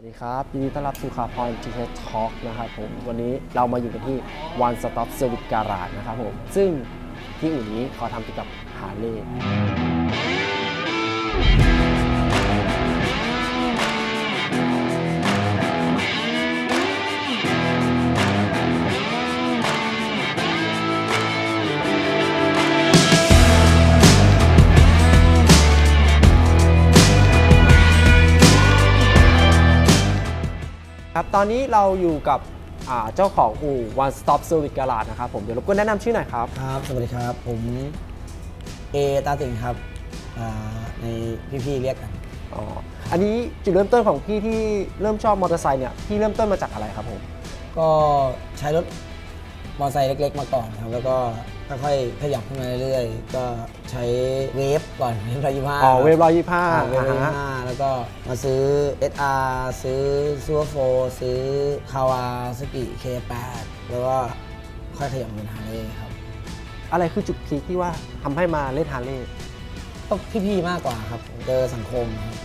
วัสดีครับยินดีต้อนรับสู่คาพอยจีเทสทอล์กนะครับผมวันนี้เรามาอยู่กันที่ One Stop Service Garage นะครับผมซึ่งที่อู่นี้เขาทำเกี่ยวกับฮาร์เล ครับตอนนี้เราอยู่กับอ่าเจ้าของอู่ One Stop Service Garage นะครับผมเดี๋ยวรบกวนแนะนำชื่อหน่อยครับครับ สวัสดีครับ ผมเอตาสิงครับอ่าในพี่ๆเรียกกันอ๋ออันนี้จุดเริ่มต้นของพี่ที่เริ่มชอบมอเตอร์ไซค์เนี่ยพี่เริ่มต้นมาจากอะไรครับผมก็ใช้รถมอเตอร์ไซค์เล็ก ๆ มาก่อนครับแล้วก็ค่อยๆขยับขึ้นมาเรื่อยๆ ก็ใช้เวฟก่อนเวฟร้อยยี่ห้าอ๋อเวฟร้อยยี่ห้าเวฟร้อยยี่ห้า แล้วก็มาซื้อ SR ซื้อซัวโฟซื้อคาวาสกิ K8 แล้วก็ค่อยขยับมาเป็นฮาร์เลย์ครับอะไรคือจุดพีคที่ว่าทำให้มาเล่นฮาร์เลย์ก็พี่ๆมากกว่าครับ เจอสังคมครับ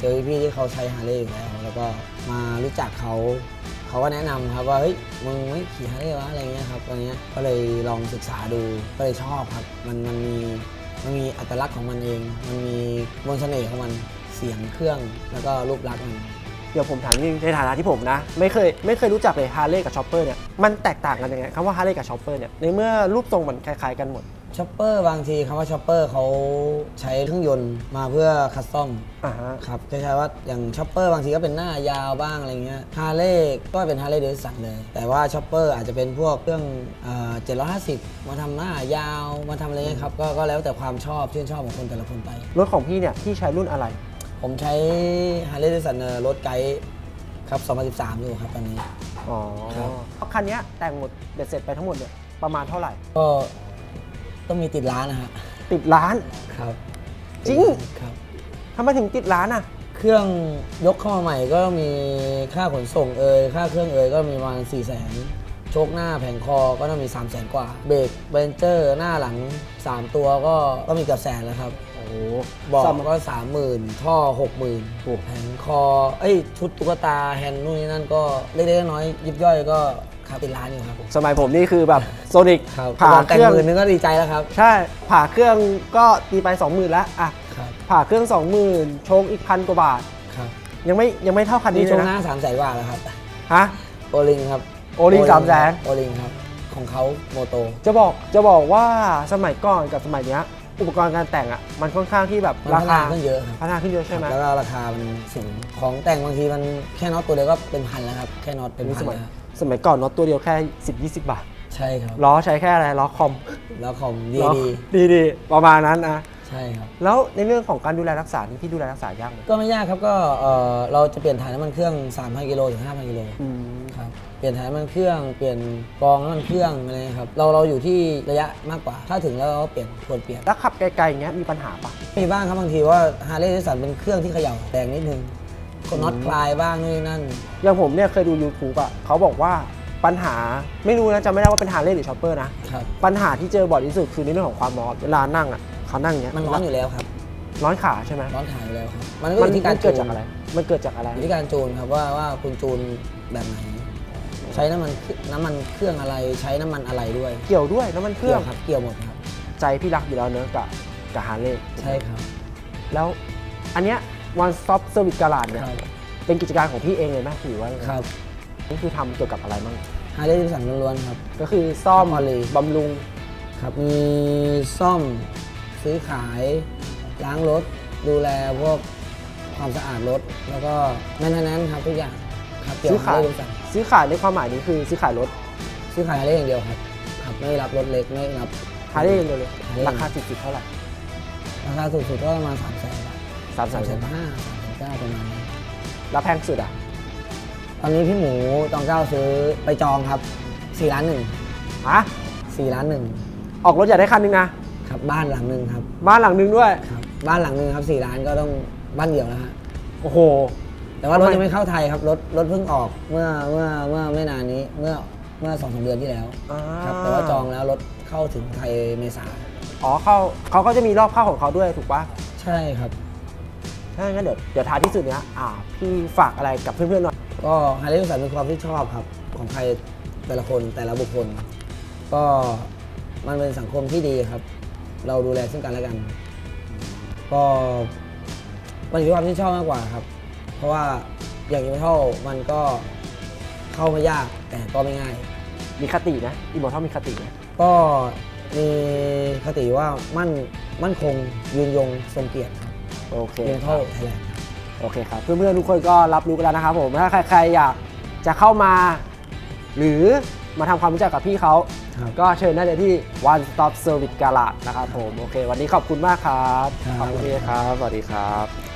เจอพี่ๆที่เขาใช้ฮาร์เลย์อยู่แล้ว แล้วก็มารู้จักเขา เขาก็แนะนำครับว่าเฮ้ยมึงไม่ขี่ฮาร์เลย์วะอะไรเงี้ยครับตอนเนี้ยก็เลยลองศึกษาดูก็เลยชอบครับ มันมันมีมันมีอัตลักษณ์ของมันเอง มันมีมนต์เสน่ห์ของมัน เสียงเครื่องแล้วก็รูปลักษณ์มันเดี๋ยวผมถามนิดนึงในฐานะที่ผมนะ ไม่เคยไม่เคยรู้จักเลยฮาร์เลย์กับชอปเปอร์เนี่ยมันแตกต่างกันยังไงคำว่าฮาร์เลย์กับชอปเปอร์เนี่ยในเมื่อรูปทรงมันคล้ายๆกันหมดช็อปเปอร์บางทีคำว่าช็อปเปอร์เขาใช้เครื่องยนต์มาเพื่อคัสตอมอ่าฮะครับจะใช้ว่าอย่างช็อปเปอร์บางทีก็เป็นหน้ายาวบ้างอะไรเงี้ยฮาร์เลย์ก็เป็นฮาร์เลย์เดวิสันเลย แต่ว่าช็อปเปอร์อาจจะเป็นพวกเครื่องเจ็ดร้อยห้าสิบมาทำหน้ายาวมาทำอะไรเงี้ยครับก็ก็แล้วแต่ความชอบชื่นชอบของคนแต่ละคนไปรถของพี่เนี่ยพี่ใช้รุ่นอะไร ผมใช้ฮาร์เลย์เดวิสันรถไกด์ครับ 2013 อยู่ครับตอนนี้ อ๋อครับ คันเนี้ยแต่งหมดเบ็ดเสร็จไปทั้งหมดเนี่ยประมาณเท่าไหร่ ก็ต้องมีติดร้านนะฮะติดล้าน ครับจริง ครับ ทำไมถึงติดล้านอะ เครื่องยกเข้ามาใหม่ก็มีค่าขนส่งเอ่ยค่าเครื่องเอ่ยก็มีประมาณ4 0 0 0 0 0โชคหน้าแผงคอก็ต้องมี 3 0 0 0 0 0 กว่า เบรกเบนเจอร์หน้าหลัง 3 ตัวก็ก็มีเกือบแสนแล้วครับ โอ้โหบอกซ่อมก็30,000ท่อ60,000โอ้ แผงคอ เอ้ย ชุดตุ๊กตาแฮนด์นู่นนี่นั่นก็เล็กๆน้อยๆยิบย่อยก็ครับเป็นล้านอยู่ครับสมัยผมนี่คือแบบโซนิกครับผ่าตอนเคแต่งรื่องหมื่นนึงก็ดีใจแล้วครับ ใช่ผ่าเครื่องก็ตีไป 20,000แล้วอะครับผ่าเครื่อง 20,000โชคอีกพันกว่าบาท ครับยังไม่ยังไม่เท่าคันนี่นี้เลช่ยวงหนะน้า3 0 0 0 0 0กว่าแล้วครับ ฮะ โอลิงครับโอลิง300,000 โอลิงครับ ของเขาโมโต จะบอกจะบอกว่าสมัยก่อนกับสมัยเนี้ย อุปกรณ์การแต่งอะมันค่อนข้างที่แบบมันราพัฒคานาขึ้นเยอะครับพัฒนาขึ้นเยอะใช่ไหม แล้วก็ราคามันสูงของแต่งบางทีมันแค่น็อตตัวเดียวก็เป็นพันแล้วครับแค่น็อตเป็นนี่พัสนมัยแล้วสมัยก่อนน็อตตัวเดียวแค่ 10 20 บาท ใช่ครับล้อใช้แค่อะไรล้อคอมแล้วของดีล้อดีดีดีประมาณนั้นนะ ใช่ครับ แล้วในเรื่องของการดูแลรักษานี่พี่ดูแลรักษายากไหมก็ไม่ยากครับก็เอ่อเราจะเปลี่ยนถ่ายน้ำมันเครื่อง 3,000กิโลถึง5,000กิโลอืมครับเปลี่ยนถ่ายน้ำมันเครื่องเปลี่ยนกรองน้ำมันเครื่องอะไรครับเราเราอยู่ที่ระยะมากกว่า ถ้าถึงแล้วเราก็เปลี่ยนควรเปลี่ยนแล้วขับไกลๆอย่างเงี้ยมีปัญหาปะ มีบ้างครับบางทีว่าฮาร์เลย์ดิสันเป็นเครื่องที่เขย่าแรงนิดนึงก็น็อตคลายบ้างนู่นนนั่น อย่างผมเนี่ยเคยดู YouTube อะเขาบอกว่าปัญหาไม่รู้นะจำไม่ได้ว่าเป็นฮาร์เลย์หรือชอปเปอร์นะ ครับ ปัญหาที่เจอบ่อยที่สุดคือในเรื่องของความร้อนเวลานั่งอะ เขานั่งอย่างเงี้ยมันร้อนอยู่แล้วครับ ร้อนขาใช่ไหมร้อนถ่ายอยู่แล้วครับ มันก็อมันยู่ที่การมันเกิดจูจากนอะไร มันเกิดจากอะไร อยู่ที่การจูนครับว่าว่าคุณจูนแบบไหน ใช้น้ำมันเคน้ำมันเครื่องอะไรใช้น้ำมันอะไรด้วยเกี่ยวด้วยน้ำมันเครื่องกี่ยวครับเกี่ยวหมดครับ ใจพี่รักอยู่แล้วเนอะกับกับฮาร์เลย์ใช่ครับ แล้วอันเนี้ย one stop service garage เนี่ยครับเป็นกิจการของพี่เองเลยไหมหรือว่าครับนี่คือทำเกี่ยวกับอะไรบ้างฮาร์เลย์ดิสันล้วนๆครับ ก็คือซ่อมซ่อมบำรุงครับมีซ่อม ซื้อขายล้างรถ ดูแลพวกความสะอาดรถ แล้วก็แมนเทนแนนครับทุกอย่างครับเกี่ยวซื้อกับฮาขายร์เลย์ดิสันซื้อขายในความหมายนี้คือซื้อขายรถซื้อขายฮาร์เลย์อย่างเดียวครับครับไม่รับรถเล็กไม่รับ ฮาร์เลย์อย่างเดียวเลย Harley ราคาจุดๆเท่าไหร่ราคาสูงสุดก็ประมาณสามแสนบาทสามสาแสมนแสนห้าสามแสนเก้าประมาณนี้แล้วแพงสุดอะตอนนี้พี่หมูตองเก้าซื้อไปจองครับ4ล้านหนึ่งฮะ4ล้านหนึ่งออกรถอยากได้คันหนึงนะ ครับบ้านหลังหนึ่งครับบ้านหลังหนึงด้วย ครับบ้านหลังหนึ่งครับ4ล้านก็ต้องบ้านเดี่ยวแล้วฮะโอ้โห แต่ว่ารถทำไมยังไม่เข้าไทยครับรถรถเพิ่งออกเมื่อเมื่อเมื่อไม่นานนี้เมื่อเมื่อสองสามเดือนที่แล้วอ่า ครับแต่ว่าจองแล้วรถเข้าถึงไทยเมษาอ๋อเขาเขาก็จะมีรอบเข้าของเขาด้วยถูกปะใช่ครับใช่ถ้างั้นเดี๋ยวเดี๋ยวท้ายที่สุดเนี้ยอ่าพี่ฝากอะไรกับเพื่อนๆหน่อย ก็ฮาร์เลย์สันเป็นความที่ชอบครับ ของใครแต่ละคนแต่ละบุคคล ก็มันเป็นสังคมที่ดีครับ เราดูแลซึ่งกันและกัน ก็มันอยู่ที่ความที่ชอบมากกว่าครับ เพราะว่าอย่างอิมเท่ามันก็เข้าไม่ยากแต่ก็ไม่ง่าย มีคตินะอีโมทัลมีคตินะก็มีคติว่ามั่นมั่นคงยืนยงทรงเกียรติครับโอเคอิมเท่าไทยแลนด์โอเคครับ เพื่อนๆทุกคนก็รับรู้กันแล้วนะครับผมถ้าใครๆอยากจะเข้ามา หรือ มาทำความรู้จักกับพี่เขา ครับก็เชิญได้เลยที่ One Stop Service Garage นะครับผม โอเค วันนี้ขอบคุณมากครับ ครับ ขอบคุณพี่ครับ สวัสดีครับ